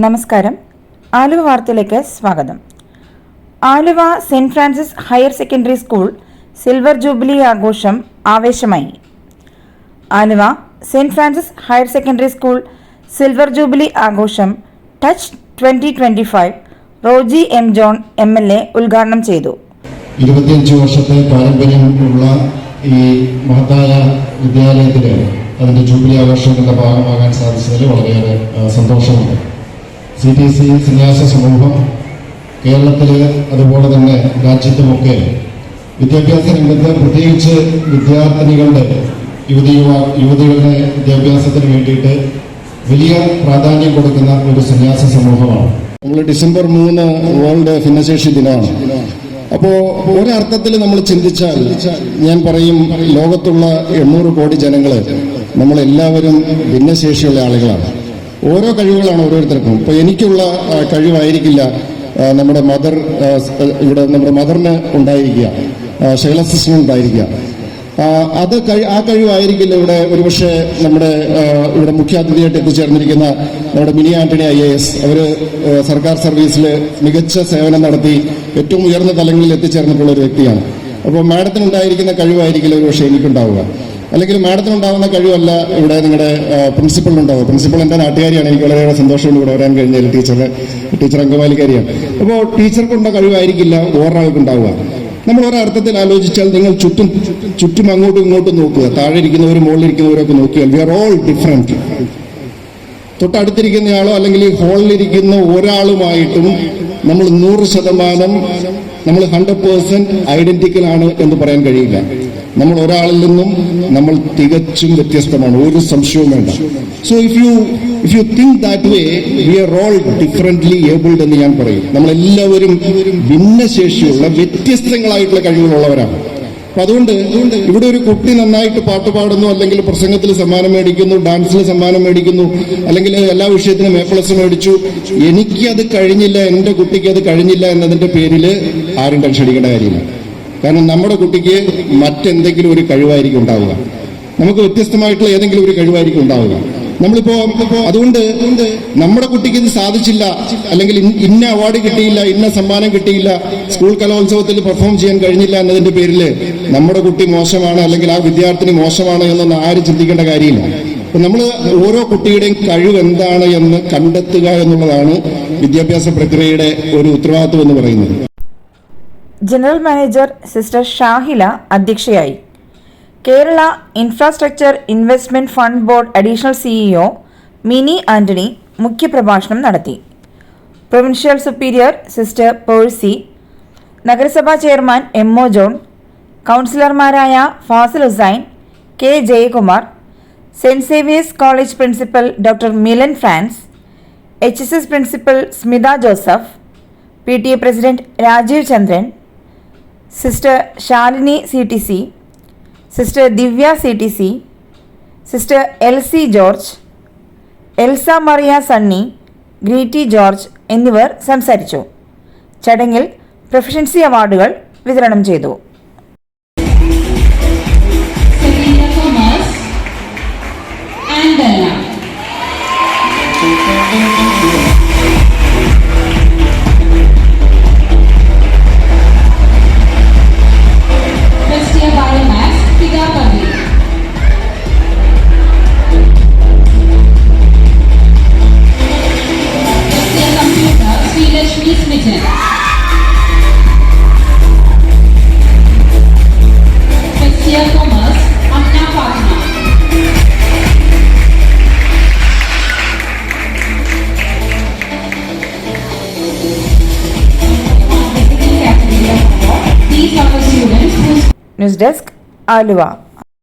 നമസ്കാരം. ആലുവ വാർത്തയിലേക്ക് സ്വാഗതം. Aluva Saint Francis higher secondary school silver jubilee ആഘോഷം ആവേശമായി. Aluva Saint Francis higher secondary school silver jubilee ആഘോഷം touch twenty twenty five Roji M John M L A ഉദ്ഘാടനം ചെയ്തു. ഇരുപത്തിയഞ്ച് വർഷത്തെ പാരമ്പര്യമുള്ള ഈ മഹത്തായ വിദ്യാലയത്തിന് അതിന്റെ ജൂബിലി ആഘോഷങ്ങളുടെ ഭാഗമാകാൻ സാധിച്ചതിൽ വളരെയേറെ സന്തോഷമുണ്ട്. സി ടി സി സന്യാസ സമൂഹം കേരളത്തിൽ അതുപോലെ തന്നെ രാജ്യത്തുമൊക്കെ വിദ്യാഭ്യാസ രംഗത്ത് പ്രത്യേകിച്ച് വിദ്യാർത്ഥിനികളുടെ യുവതി യുവ യുവതികളുടെ വിദ്യാഭ്യാസത്തിന് വേണ്ടിയിട്ട് വലിയ പ്രാധാന്യം കൊടുക്കുന്ന ഒരു സന്യാസ സമൂഹമാണ്. നമ്മൾ ഡിസംബർ മൂന്ന് വേൾഡ് ഭിന്നശേഷി ദിനമാണ്. അപ്പോ ഒരർത്ഥത്തിൽ നമ്മൾ ചിന്തിച്ചാൽ ഞാൻ പറയും ലോകത്തുള്ള എണ്ണൂറ് കോടി ജനങ്ങൾ നമ്മളെല്ലാവരും ഭിന്നശേഷിയുള്ള ആളുകളാണ്. ഓരോ കഴിവുകളാണ് ഓരോരുത്തർക്കും. ഇപ്പൊ എനിക്കുള്ള കഴിവായിരിക്കില്ല നമ്മുടെ മദർ ഇവിടെ നമ്മുടെ മദറിന് ഉണ്ടായിരിക്കുക ശൈല സിസ്റ്ററിന് ഉണ്ടായിരിക്കുക. അത് ആ കഴിവായിരിക്കില്ല ഇവിടെ ഒരുപക്ഷെ നമ്മുടെ ഇവിടെ മുഖ്യാതിഥിയായിട്ട് എത്തിച്ചേർന്നിരിക്കുന്ന നമ്മുടെ Mini Antony I A S. അവർ സർക്കാർ സർവീസിൽ മികച്ച സേവനം നടത്തി ഏറ്റവും ഉയർന്ന തലങ്ങളിൽ എത്തിച്ചേർന്നിട്ടുള്ള ഒരു വ്യക്തിയാണ്. അപ്പോൾ മാഡത്തിനുണ്ടായിരിക്കുന്ന കഴിവായിരിക്കില്ല ഒരുപക്ഷെ എനിക്കുണ്ടാവുക. അല്ലെങ്കിൽ മാഡത്തിന് ഉണ്ടാകുന്ന കഴിവല്ല ഇവിടെ നിങ്ങളുടെ പ്രിൻസിപ്പളിനുണ്ടാവുക. പ്രിൻസിപ്പൾ എന്റെ നാട്ടുകാരിയാണ്. എനിക്ക് വളരെയേറെ സന്തോഷമുണ്ട് ഇവിടെ വരാൻ കഴിഞ്ഞാൽ ടീച്ചറെ ടീച്ചർ അങ്കമാലിക്കാരിയാണ്. അപ്പോൾ ടീച്ചർക്കുണ്ട കഴിവായിരിക്കില്ല ഉണ്ടാവുക നമ്മൾ ഒരർത്ഥത്തിൽ ആലോചിച്ചാൽ നിങ്ങൾ ചുറ്റും ചുറ്റും അങ്ങോട്ടും ഇങ്ങോട്ടും നോക്കുക. താഴെ ഇരിക്കുന്നവരും മുകളിൽ ഇരിക്കുന്നവരൊക്കെ നോക്കിയാൽ വി ആർ ഓൾ ഡിഫറെന്റ് തൊട്ടടുത്തിരിക്കുന്നയാളോ അല്ലെങ്കിൽ ഹോളിലിരിക്കുന്ന ഒരാളുമായിട്ടും നമ്മൾ നൂറ് ശതമാനം നമ്മൾ ഹൺഡ്രഡ് പേഴ്സന്റ് ഐഡന്റിക്കൽ ആണ് എന്ന് പറയാൻ കഴിയില്ല. നമ്മൾ ഒരാളിൽ നിന്നും നമ്മൾ തികച്ചും വ്യത്യസ്തമാണ്. ഒരു സംശയവും വേണ്ട. So if you if you think that way we are all differently abled എന്ന് ഞാൻ പറയും. നമ്മളെല്ലാവരും ഭിന്നശേഷിയുള്ള വ്യത്യസ്തങ്ങളായിട്ടുള്ള കഴിവുകളുള്ളവരാണ്. അപ്പൊ അതുകൊണ്ട് ഇവിടെ ഒരു കുട്ടി നന്നായിട്ട് പാട്ട് പാടുന്നു അല്ലെങ്കിൽ പ്രസംഗത്തിൽ സമ്മാനം മേടിക്കുന്നു ഡാൻസിൽ സമ്മാനം മേടിക്കുന്നു അല്ലെങ്കിൽ എല്ലാ വിഷയത്തിനും എ പ്ലസ് മേടിച്ചു. എനിക്ക് അത് കഴിഞ്ഞില്ല എന്റെ കുട്ടിക്ക് അത് കഴിഞ്ഞില്ല എന്നതിന്റെ പേരിൽ ആരും ടെൻഷൻ അടിക്കേണ്ട കാര്യമില്ല. കാരണം നമ്മുടെ കുട്ടിക്ക് മറ്റെന്തെങ്കിലും ഒരു കഴിവായിരിക്കും ഉണ്ടാവുക. നമുക്ക് വ്യത്യസ്തമായിട്ടുള്ള ഏതെങ്കിലും ഒരു കഴിവായിരിക്കും ഉണ്ടാവുക. നമ്മളിപ്പോ അതുകൊണ്ട് നമ്മുടെ കുട്ടിക്ക് ഇത് സാധിച്ചില്ല. അല്ലെങ്കിൽ ഇന്ന- അവാർഡ് കിട്ടിയില്ല ഇന്ന സമ്മാനം കിട്ടിയില്ല സ്കൂൾ കലോത്സവത്തിൽ പെർഫോം ചെയ്യാൻ കഴിഞ്ഞില്ല എന്നതിന്റെ പേരിൽ നമ്മുടെ കുട്ടി മോശമാണ് അല്ലെങ്കിൽ ആ വിദ്യാർത്ഥിനി മോശമാണ് എന്നൊന്നും ആരും ചിന്തിക്കേണ്ട കാര്യമില്ല. നമ്മൾ ഓരോ കുട്ടിയുടെയും കഴിവ് എന്താണ് എന്ന് കണ്ടെത്തുക എന്നുള്ളതാണ് വിദ്യാഭ്യാസ പ്രക്രിയയുടെ ഒരു ഉത്തരവാദിത്വം എന്ന് പറയുന്നത്. ജനറൽ മാനേജർ സിസ്റ്റർ ഷാഹില അധ്യക്ഷയായി. Kerala infrastructure investment fund board additional CEO Mini Antony മുഖ്യപ്രഭാഷണം നടത്തി. പ്രൊവിൻഷ്യൽ സുപ്പീരിയർ സിസ്റ്റർ പേഴ്സി നഗരസഭാ ചെയർമാൻ എം ഒ ജോൺ കൗൺസിലർമാരായ Fazil Hussain K Jayakumar Saint Xavier's college principal doctor Milan Frans H S S principal Smitha Joseph P T A president Rajeev Chandran sister Shalini C T C sister Divya C T C sister L C George Elsa Maria Sunny Greety George എന്നിവർ സംസാരിച്ചു. ചടങ്ങിൽ proficiency അവാർഡുകൾ വിതരണം ചെയ്തു. News desk Aluva